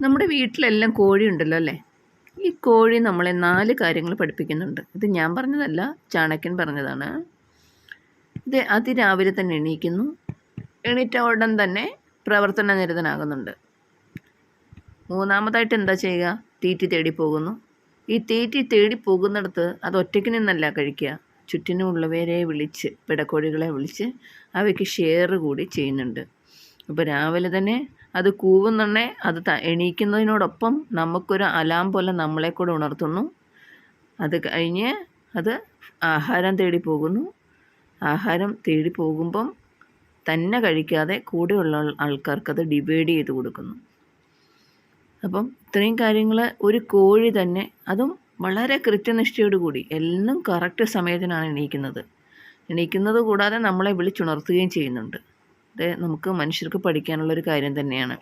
നമ്മുടെ വീട്ടിലെല്ലാം കോഴി ഉണ്ടല്ലോ അല്ലേ? ഈ കോഴി നമ്മളെ നാല് കാര്യങ്ങൾ പഠിപ്പിക്കുന്നുണ്ട്. ഇത് ഞാൻ പറഞ്ഞതല്ല ചാണക്യൻ പറഞ്ഞതാണ്. ഇത് അതിരാവിലെ തന്നെ എണീക്കുന്നു. എണീറ്റ ഉടൻ തന്നെ പ്രവർത്തന നിരതനാകുന്നുണ്ട്. മൂന്നാമതായിട്ട് എന്താ ചെയ്യുക? തീറ്റി തേടി പോകുന്നു. ഈ തീറ്റി തേടി പോകുന്നിടത്ത് അത് ഒറ്റയ്ക്ക് നിന്നല്ല കഴിക്കുക. ചുറ്റിനുമുള്ളവരെ വിളിച്ച് പിടക്കോഴികളെ വിളിച്ച് അവയ്ക്ക് ഷെയർ കൂടി ചെയ്യുന്നുണ്ട്. അപ്പോൾ രാവിലെ തന്നെ അത് കൂവുന്നുണ്ടേ അത് എണീക്കുന്നതിനോടൊപ്പം നമുക്കൊരു അലാം പോലെ നമ്മളെ കൂടെ ഉണർത്തുന്നു. അത് കഴിഞ്ഞ് അത് ആഹാരം തേടി പോകുന്നു. ആഹാരം തേടി പോകുമ്പം തന്നെ കഴിക്കാതെ കൂടെയുള്ള ആൾക്കാർക്ക് അത് ഡിവൈഡ് ചെയ്ത് കൊടുക്കുന്നു. അപ്പം ഇത്രയും കാര്യങ്ങൾ ഒരു കോഴി തന്നെ അതും വളരെ കൃത്യനിഷ്ഠയോട് കൂടി എല്ലാം കറക്റ്റ് സമയത്തിനാണ് എണീക്കുന്നത്. എണീക്കുന്നത് കൂടാതെ നമ്മളെ വിളിച്ചുണർത്തുകയും ചെയ്യുന്നുണ്ട്. നമുക്ക് മനുഷ്യർക്ക് പഠിക്കാനുള്ളൊരു കാര്യം തന്നെയാണ്.